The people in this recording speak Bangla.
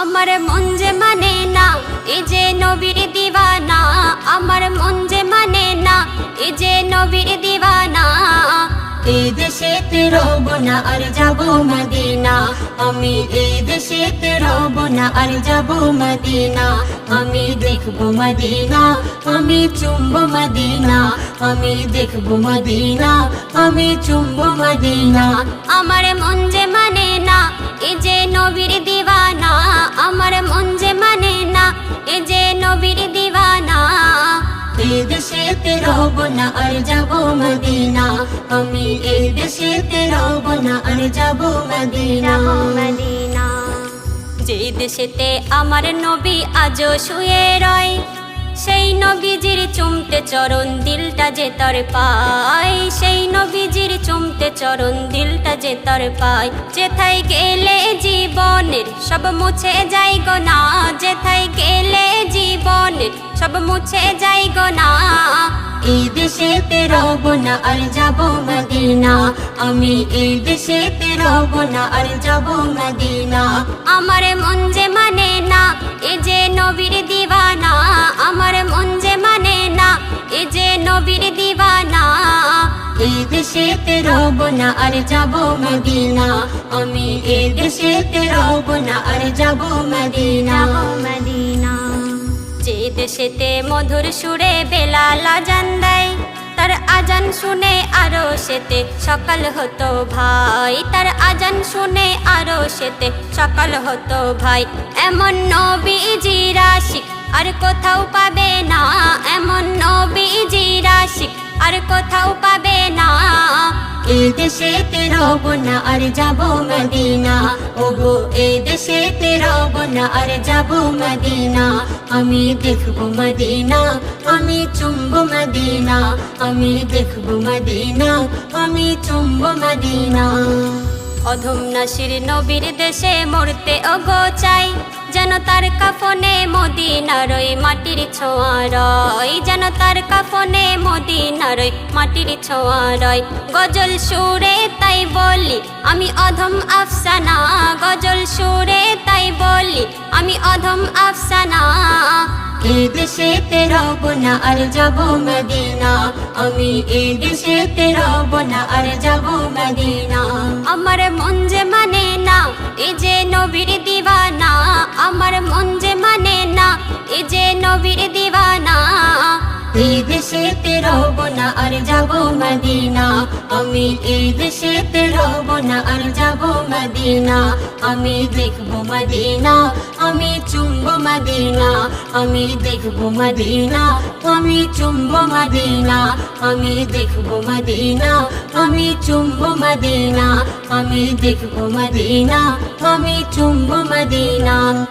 আমার মন যে মানে না, এ যে নবীর দিওয়ানা, আমার মন যে মানে না, এ যে নবীর দিওয়ানা। এই দেশেতে রব না আর যাব মদিনা, আমি এই দেশেতে রব না আর যাব মদিনা, আমি দেখব মদিনা, আমি চুম্ব মদিনা, আমি দেখব মদিনা, আমি চুম্ব মদিনা। আমার মন যে মানে না এ যে নবীর দিওয়ানা আমার মন যে মানে না। এ যে নবীর দিওয়ানা এই দেশেতে রব না আর যাব মদিনা। আমি এই দেশেতে রব না আর যাব মদিনা। মদিনা। যে দেশেতে আমার নবী আজও শুয়ে রয় সেই নবীজির চুমতে চরণ দিলটা যে তর পায়। সেই নবীজির চুমতে চরণ দিলটা যে তর পায় যেথায় গেলে জীবনের সব মুছে যাই গো না, যেথায় গেলে জীবনের সব মুছে যাই গো না। এই দেশেতে রব না আর যাব মদিনা, আমি এই দেশেতে রব না আর যাব মদিনা। আমার দেশেতে রব না, আর যাব মদিনা। আমি এই দেশেতে রব না, আর যাব মদিনা। মদিনা যে দেশেতে মধুর সুরে বেলাল আজান দেয়, তার আজান শুনে আরও সেতে সকাল হতো ভাই। তার আজান শুনে আরও সেতে সকাল হতো ভাই। এমন নবীজি রাশিক আর কোথাও পাবে না। এমন নবীজি রাশিক আর কোথাও এই দেশেতে না, আর যাব মদিনা। ওগো এই দেশেতে রব না, আর যাব মদিনা। আমি দেখব মদিনা, আমি চুম্ব মদিনা। আমি দেখব মদিনা, আমি চুম্ব মদিনা। অধম নাসির নবীর দেশে মরতে ওগো চাই, যেন তার কাফনে মদিনার ওই মাটির ছোঁয়া যেন তার কাফনে ওই মাটির ছোঁয়া রয় গজল সুরে তাই বলি, আমি অধম আফসানা। গজল সুরে তাই বলি, আমি অধম আফসানা। এই দেশেতে রব না, আর যাব মদিনা। আমি এই দেশেতে রব না, আর যাব মদিনা। আমার মন যে মানে না, এ যে নবীর দিওয়ানা আমার মন যে মানে না, এ যে নবীর দিওয়ানা এই দেশেতে রব না আর আমি এই দেশেতে রব না আর যাব মদিনা। আমি দেখব মদিনা, আমি চুম্ব মদিনা। আমি দেখব মদিনা, আমি চুম্ব মদিনা। আমি দেখব মদিনা, আমি চুম্ব মদিনা। আমি দেখব মদিনা, আমি চুম্ব মদিনা।